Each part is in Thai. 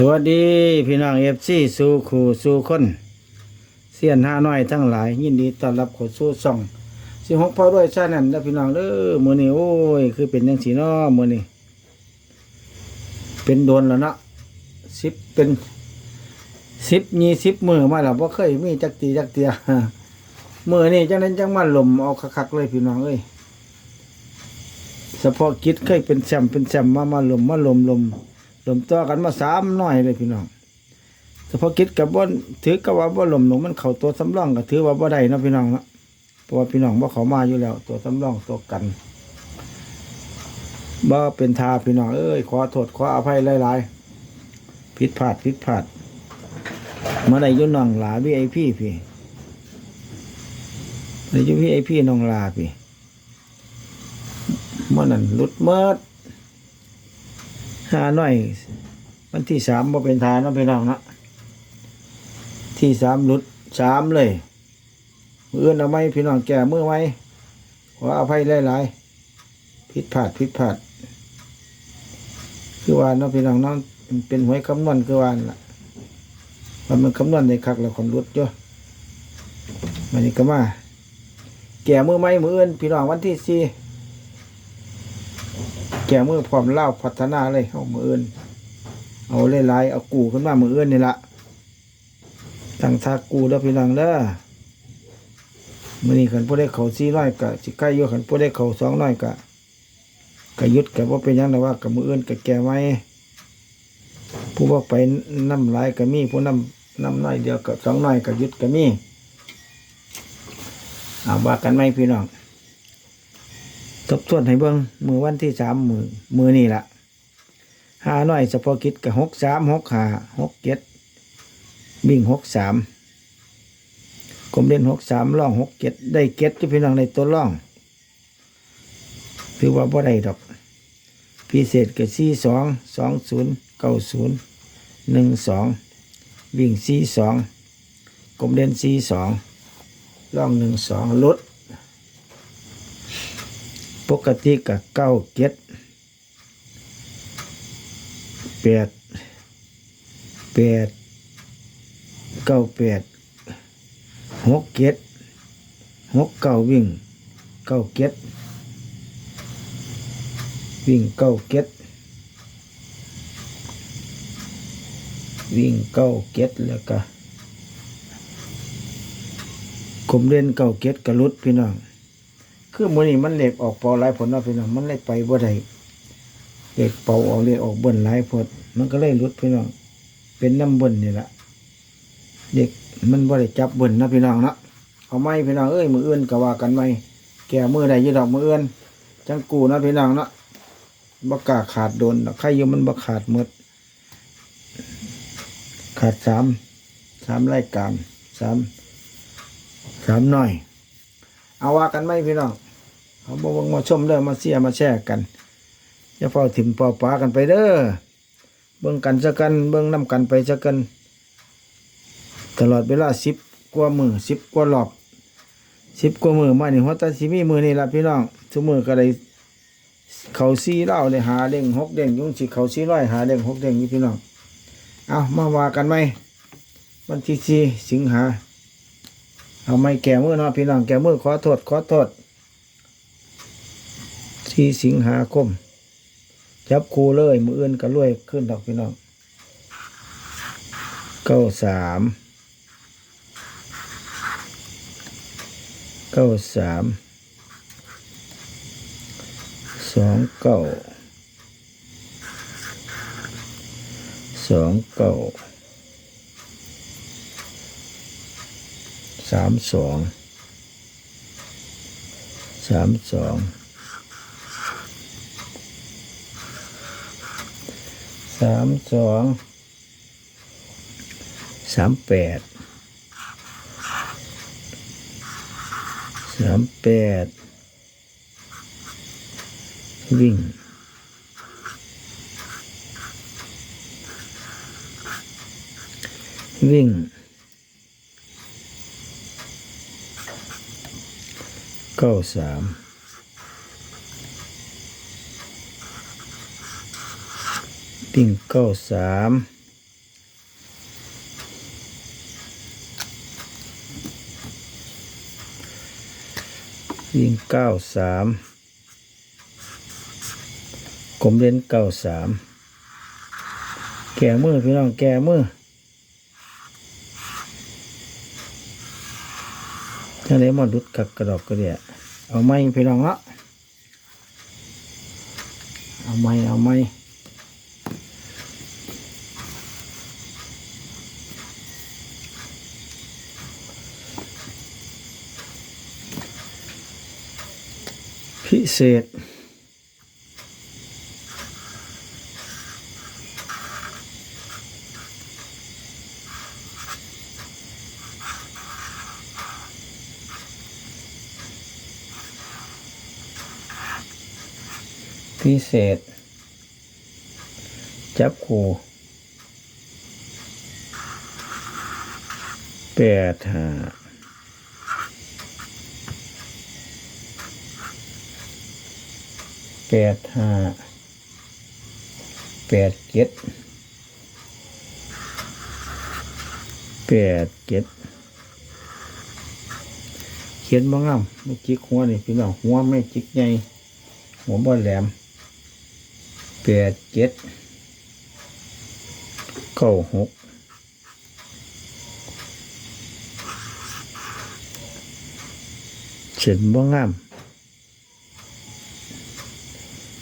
สวัสดีพี่น้องเอฟซีสู่ขู่สู่คนเสียนห้าน้อยทั้งหลาย ยินดีต้อนรับเข้าสู่ช่องสิหกพอด้วยชานั่นแล้วพี่น้องเด้อมื้อนี้โอ้ย คือเป็นจังสีน้อมื้อนี้เป็นโดนแล้วเนาะสิบเป็นสิบยี่สิบมือมาแล้วบ่เคยมีจักตีจักเตียมือนี่จังนั้นจังมาลมเอาคักๆเลยพี่น้องเอ้ยเฉพาะกิจเคยเป็นแซมเป็นแซมมามาลมมาลมลมลม ต่อกันมาสามหน่อยเลยพี่น้องเฉพาะกิจกับบ่ถือกับว่าบ่ลมหลงมันเข้าตัวสำรองก็ถือว่าบ่ได้นะพี่น้องนะเพราะว่าพี่น้องบ่เขามาอยู่แล้ว ตัวสำรองตัวกันบ่เป็นทาพี่น้องเอ้ยขอโทษขออภัยหลายๆผิดพลาดผิดพลาดมื่อใดอยู่น้องหลา VIP พี่ในอยู่ VIP น้องลาพี่เมื่อนั้นลุดเมิด หาหน่อย วันที่สามบ่เป็นทานเนาะพี่น้องนะที่สามหลุดสามเลยเมืออื่นเอาไหมพี่น้องแก่เมื่อไหมขออภัยหลายๆผิดพลาดผิดพลาดคือว่าเนาะพี่น้องนาะมันเป็นหวยคำนวณคือว่านั่นล่ะมันมันคำนวณในคักแล้วคนรุดเยอะมันนี่ก็มาแก่เมื่อไหมมืออื่นพี่น้องวันที่สี่ แก่มือพร้อมเล่าพัฒนาเลยเอามืออื่น เอาหลายเอากูขึ้นมามืออื่นนี่ละตั้งทากูแล้วพี่น้องเด้อมื่อนี้ขันผู้ได้เขาสี่น้อยกะสิใกล้อยู่ขันผู้ได้เขาสองน้อยกะกะยุดกะว่าเป็นยังแต่ว่ากับมืออื่นกะแก่ไหมผู้บอกไปน้ำลายกะมีผู้น้ำน้ำน้อยเดียวกับสองน้อยกะยุดกะมีเอาว่ากันไหมพี่น้อง ทบทวนให้เบิ่งมือวันที่สามมือมือนี่ละห้าน้อยเฉพาะกิจกับหกสามหกห้าหกเจ็ดบิ่งหกสามกลมเด่นหกสามล่องหกเจ็ดได้เจ็ดที่พี่น้องในตัวล่องถือว่าบ่ได้ดอก พิเศษกับสี่สองสองศูนย์เก้าศูนย์หนึ่งสองวิ่งสี่สองกลมเด่นสี่สองล่องหนึ่งสองลด ปกติกับเก้าเจ็ดแปดแปดเก้าแปดหกเจ็ดหกเก้าวิ่งเก้าเจ็ดวิ่งเก้าเจ็ดวิ่งเก้าเจ็ดแล้วก็กลมเล่นเก้าเจ็ดกระลุดพี่น้อง คือมือนี้มันเหล็กออกเป่าหลายผลเนาะพี่น้องมันเลยไปบ่ได้เหล็กเป่าออกเลยออกเบิ่นหลายผลมันก็เลยหลุดพี่น้องเป็นน้ำเบิ่นนี่แหละเด็กมันบ่ได้จับเบิ่นนะพี่น้องเนาะเอาไม้พี่น้องเอ้ยมืออื่นก็ว่ากันไหมแก่มือใดยี่ดอกมืออื่นจังกูนะพี่น้องเนาะบ่กาขาดโดนใครอยู่มันบ่ขาดหมด ขาดสามสามรายการสามสามหน่อย เอาว่ากันไหมพี่น้อง เอาบวงมาชมเด้อมาเสียมาแชร์กันอย่าเฝ้าถิ่มเฝ้าปากันไปเด้อเบิ่งกันสักกันเบิ่งน้ำกันไปสักกัน ตลอดเวลาสิบกว่ามือสิบกว่ารอบสิบกว่ามือมานี่หัวตาสิมีมือนี่ละพี่น้องทุกมือก็ได้เขาซีเล่าเลยหาเด้งหกเด้งยุ่งสิเขาซีร้อยหาเด้งหกเด้งนี่พี่น้องเอามาว่ากันไหมวันที่สี่สิงหาเอาไม่แก่มือเนาะพี่น้องแก่มือขอโทษขอโทษ ที่สิงหาคม จับคูเลย มืออื่นก็รวยขึ้นดอกพี่น้องเก้าสามเก้าสามสองเก้าสองเก้าสามสองสามสอง สามสองสามแปดสามแปดวิ่งวิ่งเก้าสาม ปิ้งเก้าสามยิ่งเก้าสามกลมเลนเก้าสามแก่มือพี่น้องแก่มือถ้าเลมอนดุดกับกระดอกก็เดี๋ยเอาไม้พี่น้องละเอาไม้เอาไม้ เศษ พิเศษ จับคู่แปดห้า แปดห้าแปดเจ็ดแปดเจ็ดเขียนบ้างามไม่จิกหัวนี่พี่น้องหัวไม่จิกใหญ่หัวบอลแหลมแปดเจ็ดเก้าหกเขียนบ่งาม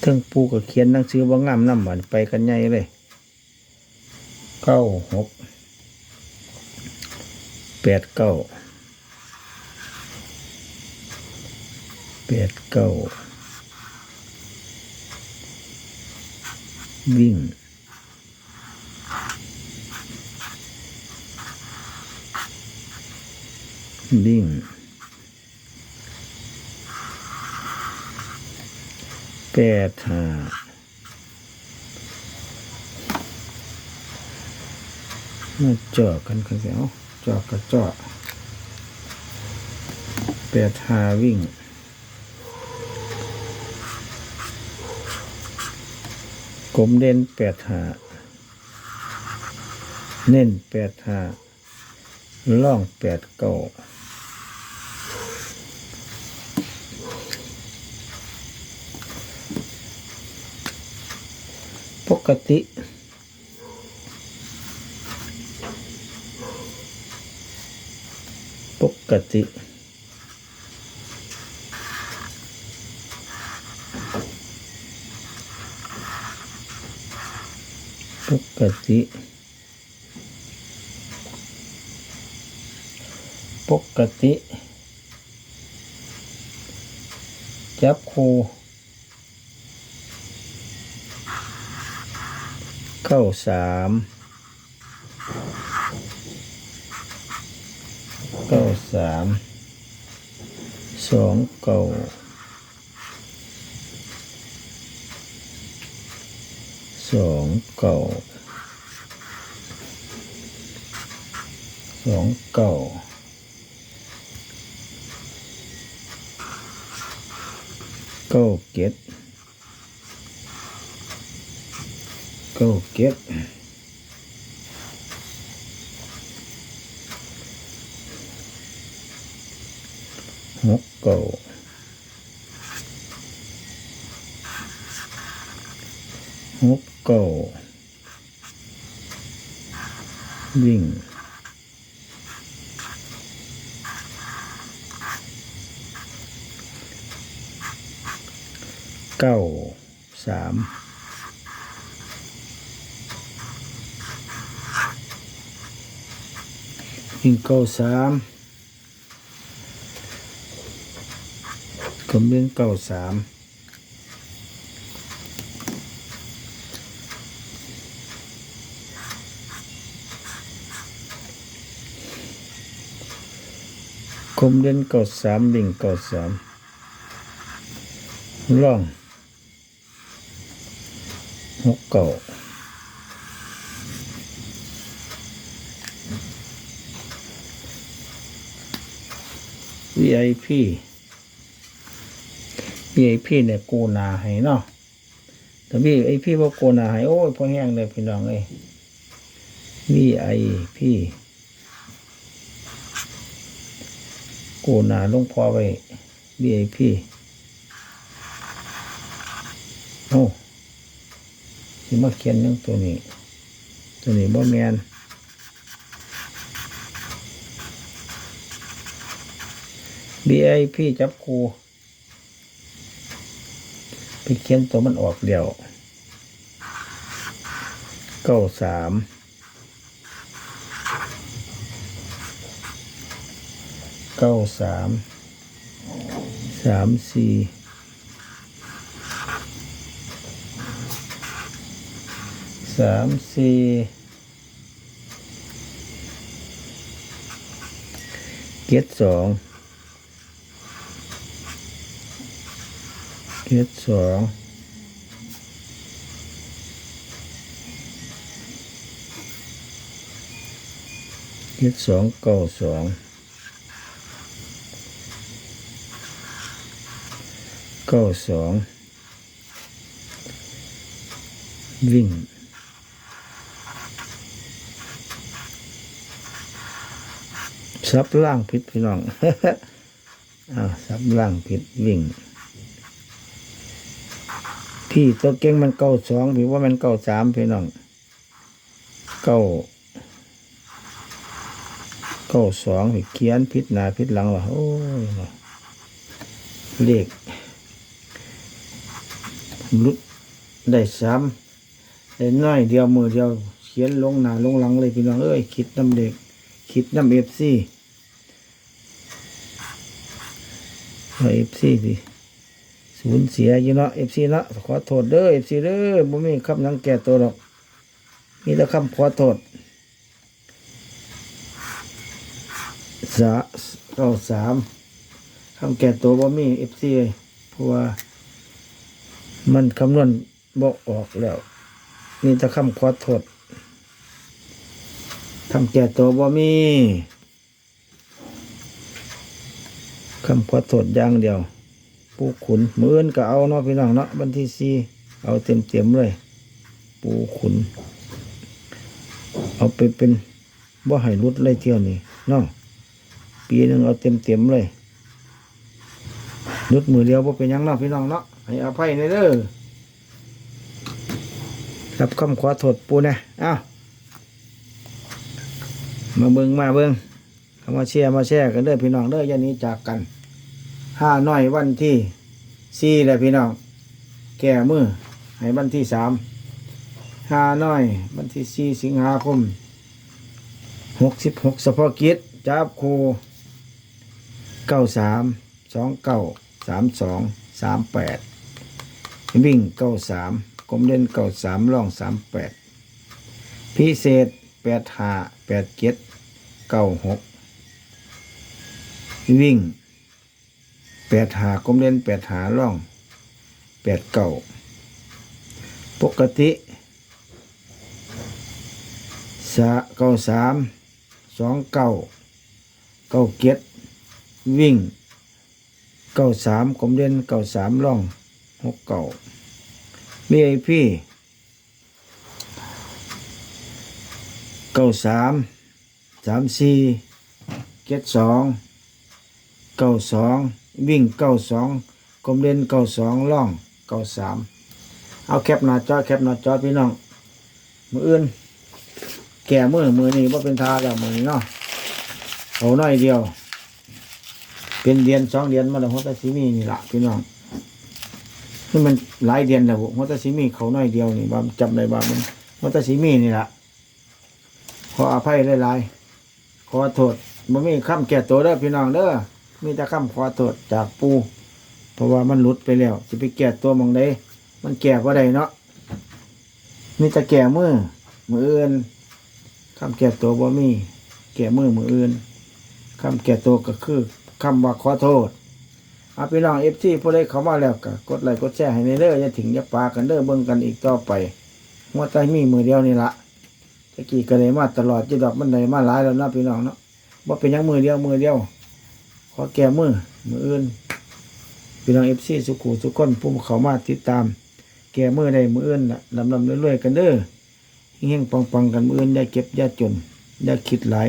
เทั้งปูกับเขียนหนังสือบ่างามน้ำหวานไปกันใหญ่เลยเก้าหกแปดเก้าแปดเก้าวิ่งวิ่ง แปดห้ามาเจาะกันกันเสียวเจาะกระเจาะแปดห้าวิ่งกลมเด่นแปดหาเน้นแปดหาล่องแปดเก้า กติ ปกติ ปกติปกติ จับคู เข้าสามเก้าสามสองเก้าสองเก้าสองเก้าเก้าเก็ดเก้าเก็ดหกเก้าหกเก้าวิ่งเก้าสาม วิ่งเก้าสามกำเนินเก้าสามคมเด่นเก้าสามวิ่งเก้าสามล่องหกเก่า VIP VIP เนี่ยกูนาให้เนาะแต่ VIP ว่กูนาให้โอ้ยพอแห้งเลยพี่น้องเอ้ย VIP กูนาลงพอไว้ BIP โอ้ที่มาเขียนยังตัวนี้ ตัวนี้บ่แมน BIP จับคูไปเขียนตัวมันออกเดียวเก้าสามเก้าสามสามสี่สามสี่เจ็ดสอง เจ็ดสองเจ็ดสองเก้าสองเก้าสองวิ่งซับล่างผิดพี่น้องอ้าวซับล่างผิดวิ่ง พี่ตัวเก่งมันเก้าสองพี่ว่ามันเก้าสามพี่น้องเก้าเก้าสองพี่เขียนผิดหนาผิดหลังว่ะโอ้ยเนาะเลขลุดได้สามได้น้อยเดียวมือเดียวเขียนลงหนาลงหลังเลยพี่น้องเอ้ยคิดน้ำเด็กคิดน้ำเอฟซีเอฟซีดิ สูญเสียอยู่เนาะเอฟซีเนาะขอโทษเด้อเอฟซีเด้อบ่มีคำนังแก่ตัวหรอก มีแต่คำขอโทษสาเก้าสามคำแก่ตัวบ่มีเอฟซีเพราะว่ามันคำนวณบอกออกแล้วมีแต่คำขอโทษคำแก่ตัวบ่มีคำขอโทษอย่างเดียว ปูขุนมืออื่นก็เอาเนาะพี่น้องเนาะบันที่สี่เอาเต็มเต็มๆเลย ปูขุน เอาไปเป็นบ่ให้รุดเลยเที่ยวนี้เนาะปีหนึ่งเอาเต็มเต็มๆเลยรุดมือเดียวบ่เป็นยังเนาะพี่น้องเนาะให้อภัยในเด้อรับคำขอโทษปูนะอ้าวมาเบิงมาเบิงเข้ามาเชียร์มาแชร์กันเด้อพี่น้องเด้อย่าหนี้จากกัน ห้าน้อยวันที่สี่เลยพี่น้อง แก่มือให้วันที่สามห้าน้อย วันที่สี่สิงหาคมหกสิบหกเฉพกิจจับครูเก้าสามสองเก้าสามสองสามแปดวิ่งเก้าสามกลมเล่นเก้าสามล่องสามแปดพิเศษแปดห้าแปดเจ็ดเก้าหกวิ่ง แปดหากลมเล่นแปดหาล่องแปดเก้าปกติสะเก้าสามสองเก้าเก้าเจ็ดวิ่งเก้าสามกลมเล่นเก้าสามล่องหกเก้า VIP เก้าสามสามสี่เจ็ดสองเก้าสอง วิ่งเก้าสองกลมเด่นเก้าสองล่องเก้าสามเอาแคปหน้าจอแคปหน้าจอพี่น้องมืออื่น แก่มือมือนี้ว่าเป็นทาแล้วมือนี้เนาะเอาหน่อยเดียว เป็นเดือนสองเดือนมาแล้วหัวตาสีมีนี่ละพี่น้องนี่มันหลายเดือนแล้วหัวตาสีมีเขาหน่อยเดียวนี่ว่าจำได้ว่ามันหัวตาสีมีนี่ละขออภัยหลายๆขอโทษบ่มีคำแก้ตัวเด้อพี่น้องเด้อ มีแต่คำขอโทษจากปูเพราะว่ามันหลุดไปแล้วจะไปแก้ตัวมองใดมันแก้บ่ได้เนาะมีแต่แก้มือมืออื่นคำแก้ตัวบ่มี แก้มือมืออื่นคำแก้ตัวก็คือคำว่าขอโทษเอาพี่น้องเอฟซีผู้ใดเขามาแล้วก็กดไลค์กดแชร์ให้ในเด้ออย่าถึงอย่าปากันเด้อเบิ่งกันอีกต่อไปหัวใจมีมือเดียวนี่ละตะกี้ก็เลยมาตลอดจะดอกมันได้มาหลายแล้วนะพี่น้องเนาะว่าเป็นยังมือเดียวมือเดียว ขอแก้มือมืออื่นพี่น้องเอฟซีสุขุสุขคนผู้เขามาติดตาม แก้มือได้มืออื่นลำลำเรื่อยๆกันเด้อเฮงๆปังๆกันมืออื่นอย่าเก็บอย่าจนอย่าคิดหลาย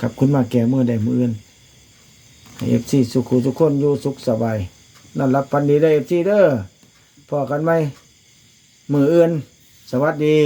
กับคุณมาแก้มือได้มืออื่นเอฟซีสุขุทุกคนอยู่สุขสบายนั่นรับพันดีได้เอฟซีเด้อพอกันไหมมืออื่น สวัสดี